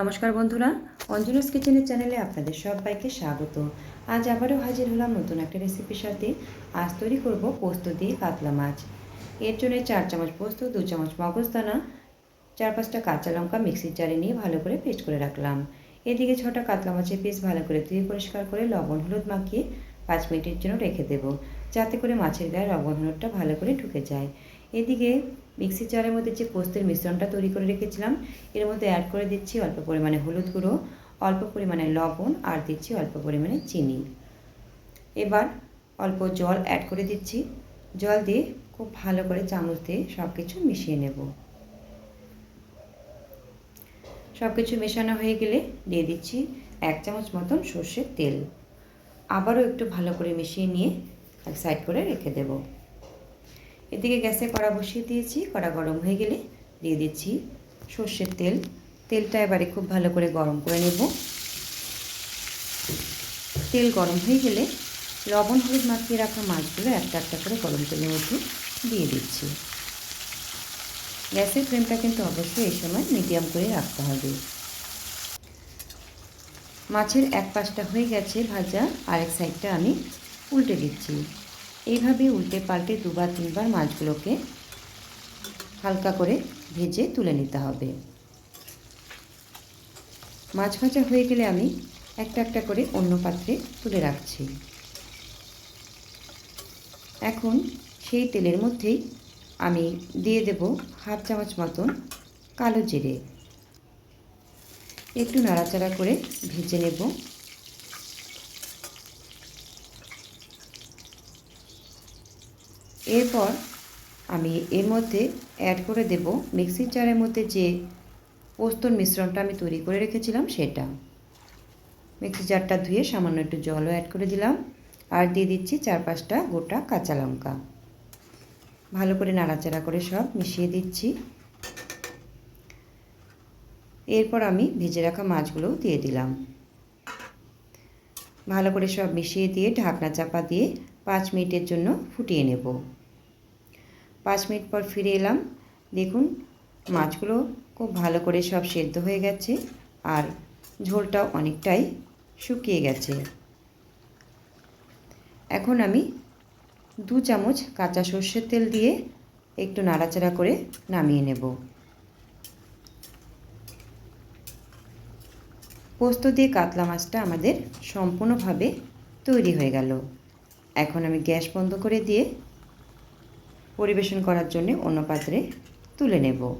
নমস্কার বন্ধুরা অঞ্জনাস কিচেনের চ্যানেলে আপনাদের সবাইকে স্বাগত। আজ আবারও হাজির হলাম নতুন একটা রেসিপির সাথে। আজ তৈরি করব পোস্ত দিয়ে কাতলা মাছ। এর জন্য চার চামচ পোস্ত, দু চামচ মগজদানা চার পাঁচটা কাঁচা লঙ্কা মিক্সির জারে নিয়ে ভালো করে পেস্ট করে রাখলাম। এদিকে ছটা কাতলা মাছের পিস ভালো করে ধুয়ে পরিষ্কার করে লবণ হলুদ মাখিয়ে পাঁচ মিনিটের জন্য রেখে দেবো, যাতে করে মাছের গায়ে লবণ হলুদটা ভালো করে ঢুকে যায়। এদিকে মিক্সি জারের মধ্যে যে পোস্তের মিশ্রণটা তৈরি করে রেখেছিলাম, এর মধ্যে অ্যাড করে দিচ্ছি অল্প পরিমাণে হলুদ গুঁড়ো, অল্প পরিমাণে লবণ আর দিচ্ছি অল্প পরিমাণে চিনি। এবার অল্প জল অ্যাড করে দিচ্ছি। জল দিয়ে খুব ভালো করে চামচ দিয়ে সব কিছু মিশিয়ে নেব। সব কিছু মেশানো হয়ে গেলে দিয়ে দিচ্ছি এক চামচ মতন সর্ষের তেল। আবারও একটু ভালো করে মিশিয়ে নিয়ে এক সাইড করে রেখে দেবো। এদিকে গ্যাসে কড়া বসিয়ে দিয়েছি, কড়া গরম হয়ে গেলে দিয়ে দিচ্ছি সর্ষের তেল। তেলটা এবারে খুব ভালো করে গরম করে নেব। তেল গরম হয়ে গেলে লবণ হলুদ মাখিয়ে রাখা মাছগুলো একটা একটা করে গরম তেলের মধ্যে দিয়ে দিচ্ছি। গ্যাসের ফ্লেমটা কিন্তু অবশ্যই এই সময় মিডিয়াম করে রাখতে হবে। মাছের এক পাশটা হয়ে গেছে ভাজা, আরেক সাইডটা আমি উল্টে দিচ্ছি। এইভাবে উল্টে পাল্টে দুবার, তিনবার মাছগুলোকে হালকা করে ভেজে তুলে নিতে হবে। মাছ ভাজা হয়ে গেলে আমি একটা একটা করে অন্য পাত্রে তুলে রাখছি। এখন সেই তেলের মধ্যেই আমি দিয়ে দেব হাফ চামচ মতন কালো জিরে। একটু নাড়াচাড়া করে ভেজে নেব। এরপর আমি এর মধ্যে অ্যাড করে দেব মিক্সির জারের মধ্যে যে পোস্তর মিশ্রণটা আমি তৈরি করে রেখেছিলাম সেটা। মিক্সি জারটা ধুয়ে সামান্য একটু জলও অ্যাড করে দিলাম আর দিয়ে দিচ্ছি চার পাঁচটা গোটা কাঁচা লঙ্কা। ভালো করে নাড়াচাড়া করে সব মিশিয়ে দিচ্ছি। এরপর আমি ভেজে রাখা মাছগুলোও দিয়ে দিলাম। ভালো করে সব মিশিয়ে দিয়ে ঢাকনা চাপা দিয়ে পাঁচ মিনিটের জন্য ফুটিয়ে নেব। পাঁচ মিনিট পর ফিরে এলাম। দেখুন, মাছগুলো খুব ভালো করে সব সেদ্ধ হয়ে গেছে আর ঝোলটাও অনেকটাই শুকিয়ে গেছে। এখন আমি দু চামচ কাঁচা সর্ষের তেল দিয়ে একটু নাড়াচাড়া করে নামিয়ে নেব। পোস্ত দিয়ে কাতলা মাছটা আমাদের সম্পূর্ণভাবে তৈরি হয়ে গেল। এখন আমি গ্যাস বন্ধ করে দিয়ে পরিবেশন করার জন্য অন্য পাত্রে তুলে নেব।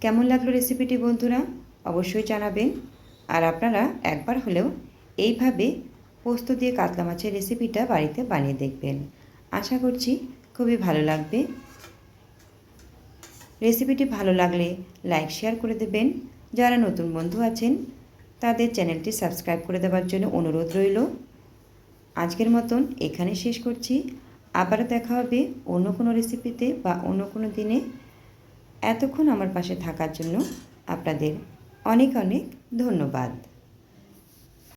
কেমন লাগল রেসিপিটি বন্ধুরা? অবশ্যই জানাবেন। আর আপনারা একবার হলেও এইভাবে পোস্ত দিয়ে কাতলা মাছের রেসিপিটা বাড়িতে বানিয়ে দেখবেন। আশা করছি খুবই ভালো লাগবে। রেসিপিটি ভালো লাগলে লাইক, শেয়ার করে দেবেন। যারা নতুন বন্ধু আছেন, তাদের চ্যানেলটি সাবস্ক্রাইব করে দেওয়ার জন্য অনুরোধ রইল। আজকের মতন এখানে শেষ করছি। আবারও দেখা হবে অন্য কোনো রেসিপিতে বা অন্য কোনো দিনে। এতক্ষণ আমার পাশে থাকার জন্য আপনাদের অনেক অনেক ধন্যবাদ।